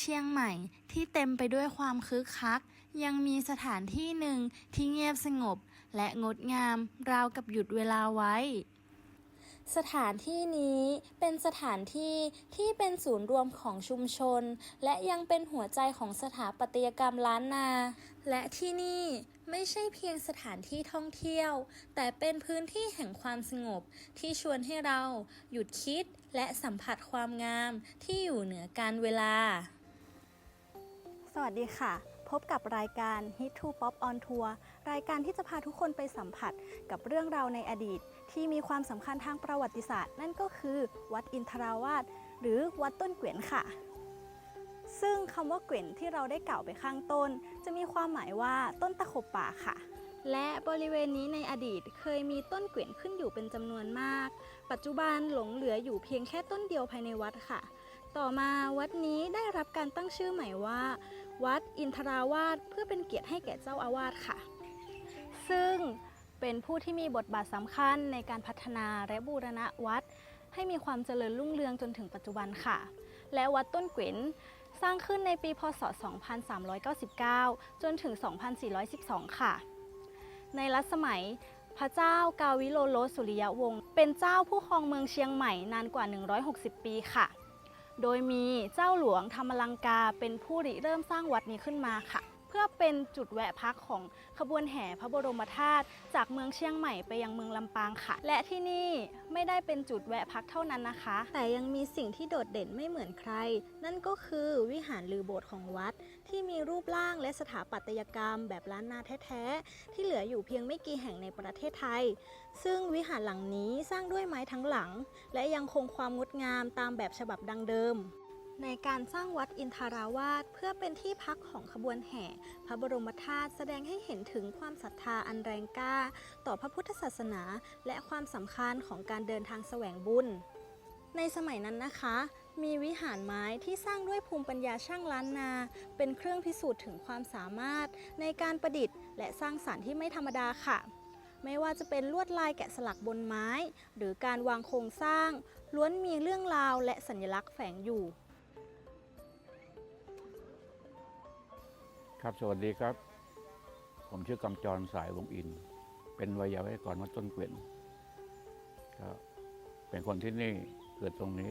เชียงใหม่ที่เต็มไปด้วยความคึกคัก ยังมีสถานที่หนึ่งที่เงียบสงบ และงดงาม ราวกับหยุดเวลาไว้ สถานที่นี้เป็นสถานที่ที่เป็นศูนย์รวมของชุมชน และยังเป็นหัวใจของสถาปัตยกรรมล้านนา และที่นี่ไม่ใช่เพียงสถานที่ท่องเที่ยว แต่เป็นพื้นที่แห่งความสงบ ที่ชวนให้เราหยุดคิดและสัมผัสความงามที่อยู่เหนือการเวลา วัสดีค่ะ พบกับรายการ Hit to Pop on Tour รายการที่จะพาทุกคนไปสัมผัสกับเรื่องราวในอดีต ที่มีความสำคัญทางประวัติศาสตร์ นั่นก็คือ วัดอินทราวาสหรือวัดต้นเกวียนค่ะ ซึ่งคำว่าเกวียนที่เราได้กล่าวไปข้างต้น จะมีความหมายว่าต้นตะขบป่าค่ะ และบริเวณนี้ในอดีตเคยมีต้นเกวียนขึ้นอยู่เป็นจำนวนมาก ปัจจุบันหลงเหลืออยู่เพียงแค่ต้นเดียวภายในวัดค่ะต่อมาวัดนี้ได้รับการตั้งชื่อใหม่ว่า วัดอินทราวาสเพื่อเป็นเกียรติให้แก่เจ้าอาวาสค่ะ ซึ่งเป็นผู้ที่มีบทบาทสำคัญในการพัฒนาและบูรณะวัด ให้มีความเจริญรุ่งเรืองจนถึงปัจจุบันค่ะ และวัดต้นเกวนสร้างขึ้นในปีพศ 2399 จนถึง 2412 ค่ะ ในรัชสมัยพระเจ้ากาวิโลโลสุริยวงศ์เป็นเจ้าผู้ครองเมืองเชียงใหม่นานกว่า 160 ปีค่ะ โดยมีเจ้าหลวงธรรมลังกาเป็นผู้ริเริ่มสร้างวัดนี้ขึ้นมาค่ะ เพื่อเป็นจุดแวะพักของขบวนแห่พระบรมธาตุจากเมืองเชียงใหม่ไปยังเมืองลำปางค่ะ และที่นี่ไม่ได้เป็นจุดแวะพักเท่านั้นนะคะ แต่ยังมีสิ่งที่โดดเด่นไม่เหมือนใคร นั่นก็คือวิหารหรือโบสถ์ของวัด ที่มีรูปร่างและสถาปัตยกรรม แบบล้านนาแท้ๆที่เหลืออยู่เพียงไม่กี่แห่งในประเทศไทย ซึ่งวิหารหลังนี้สร้างด้วยไม้ทั้งหลัง และยังคงความงดงามตามแบบฉบับดังเดิม ในการสร้างวัดอินทาราวาสเพื่อเป็นที่พักของขบวนแห่ พระบรมธาตุแสดงให้เห็นถึงความศรัทธาอันแรงกล้า ต่อพระพุทธศาสนา และความสำคัญของการเดินทางแสวงบุญ ในสมัยนั้นนะคะ มีวิหารไม้ที่สร้างด้วยภูมิปัญญาช่างล้านนา เป็นเครื่องพิสูจน์ถึงความสามารถ ในการประดิษฐ์ และสร้างสรรค์ที่ไม่ธรรมดาค่ะไม่ว่าจะเป็นลวดลายแกะสลักบนไม้ หรือการวางโครงสร้าง ล้วนมีเรื่องราวและสัญลักษณ์แฝงอยู่ ครับสวัสดีครับ ผมชื่อกำจรสายวงอิน เป็นวัยาวัยกรวัดต้นเกวียนก็เป็นคนที่นี่เกิดตรงนี้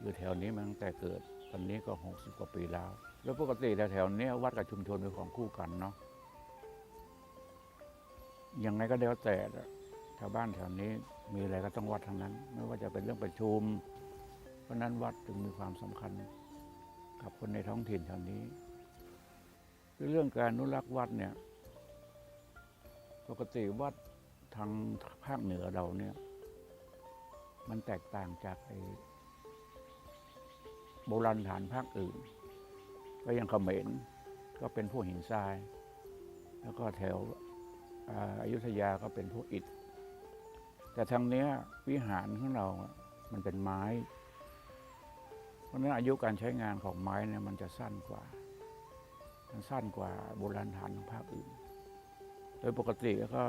อยู่แถวนี้มาตั้งแต่เกิดตอนนี้ก็หกสิบกว่าปีแล้ว แล้วปกติแถวๆเนี้ยวัดกับชุมชนเป็นของคู่กันเนาะยังไงก็แล้วแต่ชาวบ้านแถวนี้มีอะไรก็ต้องวัดทั้งนั้น ไม่ว่าจะเป็นเรื่องประชุม เพราะฉะนั้นวัดจึงมีความสำคัญ กับคนในท้องถิ่นแถวนี้ เรื่องการอนุรักษ์วัดเนี่ย ปกติวัดทางภาคเหนือเราเนี่ย มันแตกต่างจากไอ้โบราณฐานภาคอื่น ก็ยังเขมรก็เป็นพวกหินทราย แล้วก็แถวอาอยุธยาก็เป็นพวกอิฐ แต่ทางเนี้ยวิหารของเรา มันเป็นไม้ เพราะฉะนั้นอายุการใช้งานของไม้เนี่ยมันจะสั้นกว่า มันสั้นกว่าโบราณฐานของภาคอื่น โดยปกติก็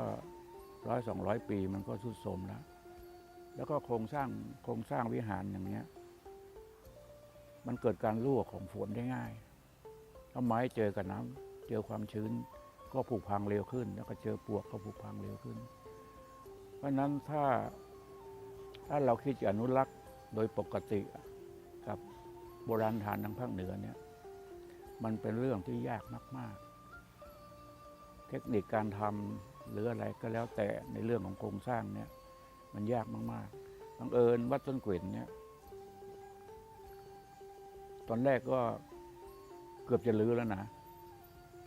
ร้อยสองร้อยปีมันก็ทรุดโทรมแล้ว แล้วก็โครงสร้างโครงสร้างวิหารอย่างเนี้ย มันเกิดการรั่วของฝนได้ง่ายถ้าไม้เจอกับน้ำเจอความชื้นก็ผุพังเร็วขึ้น แล้วก็เจอปวกก็ผุพังเร็วขึ้น เพราะฉะนั้นถ้าถ้าเราคิดจะอนุรักษ์โดยปกติกับโบราณฐานทางภาคเหนือเนี่ย มันเป็นเรื่องที่ยากมาก ๆ เทคนิคการทำหรืออะไรก็แล้วแต่ในเรื่องของโครงสร้างเนี่ย มันยากมากๆบังเอิญวัดต้นเกวียนเนี่ย ตอนแรกก็เกือบจะลื้อแล้วนะ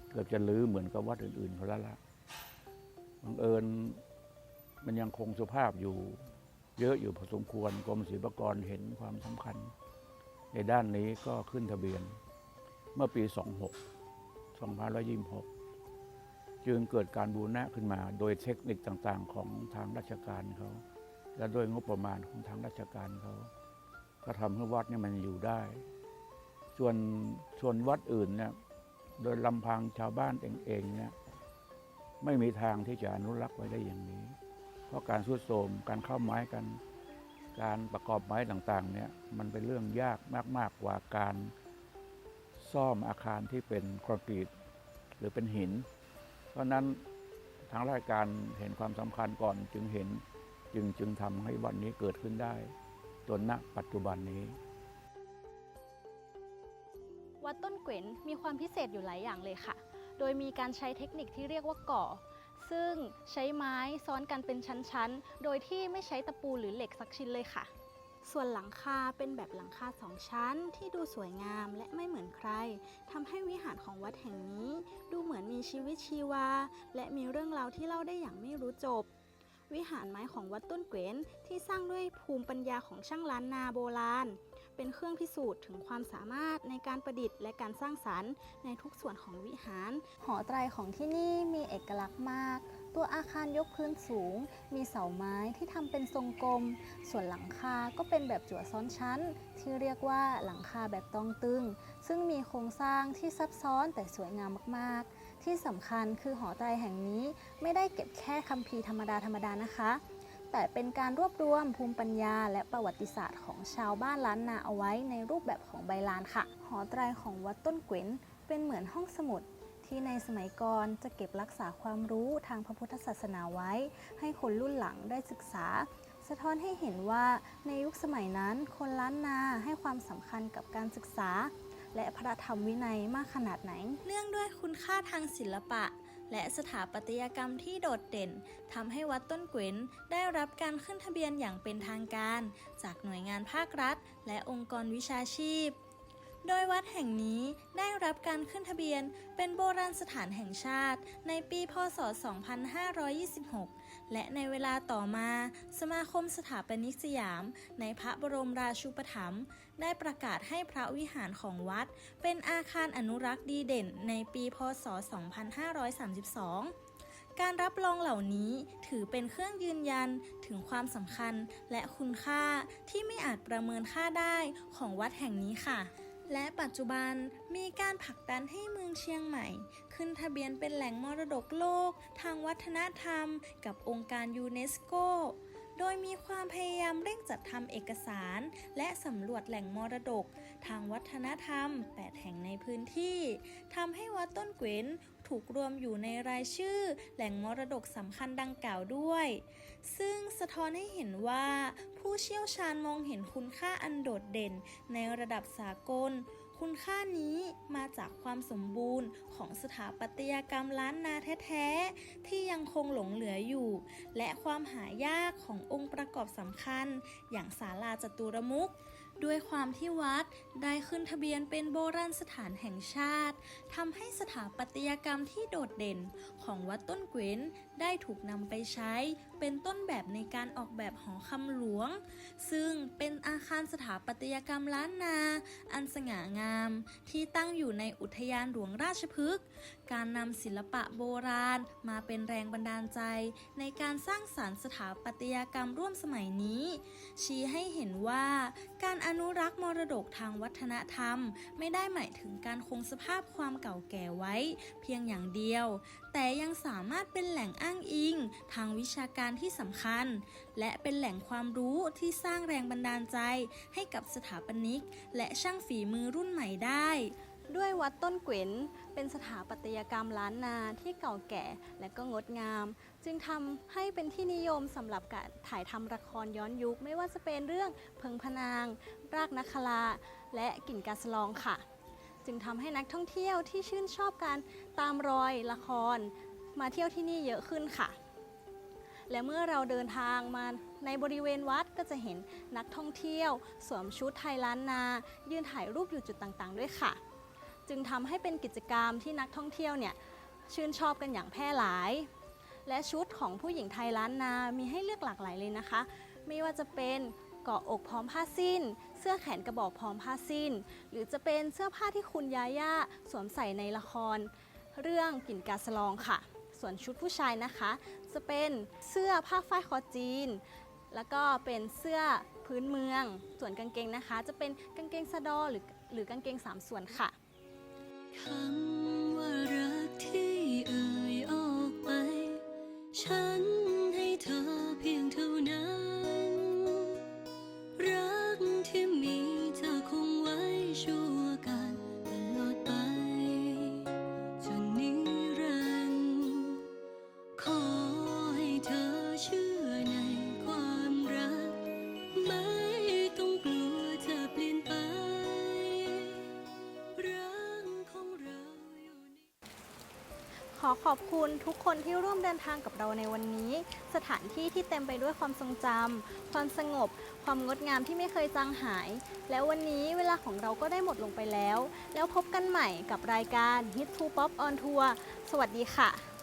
เกือบจะลื้อเหมือนกับวัดอื่นๆเขาแล้วละบังเอิญมันยังคงสภาพอยู่เยอะอยู่พอสมควรกรมศิลปากรเห็นความสำคัญ ในด้านนี้ก็ขึ้นทะเบียน เมื่อปี 26 2526 จึงเกิดการบูรณะขึ้นมา โดยเทคนิคต่างๆ ของทางราชการเขาและด้วยงบประมาณของทางราชการเขาก็ทำให้วัดนี่มันอยู่ได้ ส่วนส่วนวัดอื่นเนี่ยโดยลำพังชาวบ้านเองๆเนี่ยไม่มีทางที่จะอนุรักษ์ไว้ได้อย่างนี้ เพราะการสุดโทมการเข้าไม้กัน การประกอบไม้ต่างๆเนี่ยมันเป็นเรื่องยากมากๆกว่าการ ซ่อมอาคารที่เป็นคอนกรีตหรือเป็นหิน เพราะนั้นทางราชการเห็นความสำคัญก่อนจึงเห็นจึงจึงทำให้วันนี้เกิดขึ้นได้จนณปัจจุบันนี้ วัดต้นเกวนมีความพิเศษอยู่หลายอย่างเลยค่ะ โดยมีการใช้เทคนิคที่เรียกว่าก่อ ซึ่งใช้ไม้ซ้อนกันเป็นชั้นๆ โดยที่ไม่ใช้ตะปูหรือเหล็กสักชิ้นเลยค่ะ ส่วนหลังคาเป็นแบบหลังคาสองชั้นที่ดูสวยงามและไม่เหมือนใครทำให้วิหารของวัดแห่งนี้ ดูเหมือนมีชีวิตชีวา และมีเรื่องราวที่เล่าได้อย่างไม่รู้จบ วิหารไม้ของวัดต้นเกวนที่สร้างด้วยภูมิปัญญาของช่างล้านนาโบราณ เป็นเครื่องพิสูจน์ถึงความสามารถในการประดิษฐ์และการสร้างสรรค์ในทุกส่วนของวิหาร หอไตรของที่นี่มีเอกลักษณ์มาก ตัวอาคารยกพื้นสูง มีเสาไม้ที่ทำเป็นทรงกลม ส่วนหลังคาก็เป็นแบบจั่วซ้อนชั้น ที่เรียกว่าหลังคาแบบตองตึง ซึ่งมีโครงสร้างที่ซับซ้อนแต่สวยงามมากๆ ที่สำคัญคือหอไตรแห่งนี้ไม่ได้เก็บแค่คัมภีร์ธรรมดาธรรมดานะคะแต่เป็นการรวบรวมภูมิปัญญาและประวัติศาสตร์ของชาวบ้านล้านนาเอาไว้ในรูปแบบของใบลานค่ะ หอไตรของวัดต้นเกวนเป็นเหมือนห้องสมุด ที่ในสมัยก่อนจะเก็บรักษาความรู้ทางพระพุทธศาสนาไว้ ให้คนรุ่นหลังได้ศึกษา สะท้อนให้เห็นว่าในยุคสมัยนั้นคนล้านนาให้ความสำคัญกับการศึกษา และพระธรรมวินัยมากขนาดไหน เนื่องด้วยคุณค่าทางศิลปะ และสถาปัตยกรรมที่โดดเด่นทำให้วัดต้นเกวนได้รับการขึ้นทะเบียนอย่างเป็นทางการ จากหน่วยงานภาครัฐ และองค์กรวิชาชีพ โดยวัดแห่งนี้ได้รับการขึ้นทะเบียนเป็นโบราณสถานแห่งชาติ ในปีพศ 2526 และในเวลาต่อมาสมาคมสถาปนิกสยาม ในพระบรมราชูปถัมภ์ได้ประกาศให้พระวิหารของวัด เป็นอาคารอนุรักษ์ดีเด่นในปีพศ 2532การรับรองเหล่านี้ถือเป็นเครื่องยืนยันถึงความสำคัญและคุณค่าที่ไม่อาจประเมินค่าได้ของวัดแห่งนี้ค่ะ และปัจจุบันมีการผลักดันให้เมืองเชียงใหม่ ขึ้นทะเบียนเป็นแหล่งมรดกโลก ทางวัฒนธรรม กับองค์การยูเนสโก โดยมีความพยายามเร่งจัดทำเอกสาร และสำรวจแหล่งมรดก ทางวัฒนธรรม 8 แห่งในพื้นที่ทำให้วัดต้นเกวน ถูกรวมอยู่ในรายชื่อ แหล่งมรดกสำคัญดังกล่าวด้วย ซึ่งสะท้อนให้เห็นว่า ผู้เชี่ยวชาญมองเห็นคุณค่าอันโดดเด่นในระดับสากล คุณค่านี้มาจากความสมบูรณ์ของสถาปัตยกรรมล้านนาแท้ๆ ที่ยังคงหลงเหลืออยู่ และความหายากขององค์ประกอบสำคัญ อย่างศาลาจตุรมุข ด้วยความที่วัดได้ขึ้นทะเบียนเป็นโบราณสถานแห่งชาติทำให้สถาปัตยกรรมที่โดดเด่นของวัดต้นเกวนได้ถูกนำไปใช้ เป็นต้นแบบในการออกแบบหอคำหลวง ซึ่งเป็นอาคารสถาปัตยกรรมล้านนา อันสง่างาม ที่ตั้งอยู่ในอุทยานหลวงราชพฤกษ์การนำศิลปะโบราณ มาเป็นแรงบันดาลใจ ในการสร้างสารรค์สถาปัตยกรรมร่วมสมัยนี้ ชี้ให้เห็นว่าการอนุรักษ์มรดกทางวัฒนธรรม ไม่ได้หมายถึงการคงสภาพความเก่าแก่ไว้ เพียงอย่างเดียว แต่ยังสามารถเป็นแหล่งอ้างอิง ทางวิชาการที่สำคัญ และเป็นแหล่งความรู้ที่สร้างแรงบันดาลใจ ให้กับสถาปนิก และช่างฝีมือรุ่นใหม่ได้ ด้วยวัดต้นเกวนเป็นสถาปัตยกรรมล้านนาที่เก่าแก่และก็งดงาม จึงทำให้เป็นที่นิยมสำหรับการถ่ายทำละครย้อนยุค ไม่ว่าจะเป็นเรื่องเพิงพนาง รากนักคลา และกลิ่นกาสลองค่ะ จึงทำให้นักท่องเที่ยวที่ชื่นชอบการตามรอยละคร มาเที่ยวที่นี่เยอะขึ้นค่ะ และเมื่อเราเดินทางมาในบริเวณวัดก็จะเห็นนักท่องเที่ยว สวมชุดไทยล้านนา ยืนถ่ายรูปอยู่จุดต่างๆ ด้วยค่ะ จึงทำให้เป็นกิจกรรมที่นักท่องเที่ยวเนี่ยชื่นชอบกันอย่างแพร่หลาย และชุดของผู้หญิงไทยล้านนา มีให้เลือกหลากหลายเลยนะคะ ไม่ว่าจะเป็นเกาะอกพร้อมผ้าสิ้น เสื้อแขนกระบอกพร้อมผ้าสิ้น หรือจะเป็นเสื้อผ้าที่คุณยาย่าสวมใส่ในละคร เรื่องกลิ่นกาสลองค่ะ ส่วนชุดผู้ชายนะคะ จะเป็นเสื้อผ้าฝ้ายคอจีน แล้วก็เป็นเสื้อพื้นเมือง ส่วนกางเกงนะคะ จะเป็นกางเกงสะดอหรือหรือกางเกงสามส่วนค่ะ ค อขอบคุณทุกคนที่ร่วมเดินทางกับเราในวันนี้ สถานที่ที่เต็มไปด้วยความทรงจำความสงบ ความงดงามที่ไม่เคยจางหาย แล้ววันนี้เวลาของเราก็ได้หมดลงไปแล้ว แล้วพบกันใหม่กับรายการ Hit to Pop on Tour สวัสดีค่ะ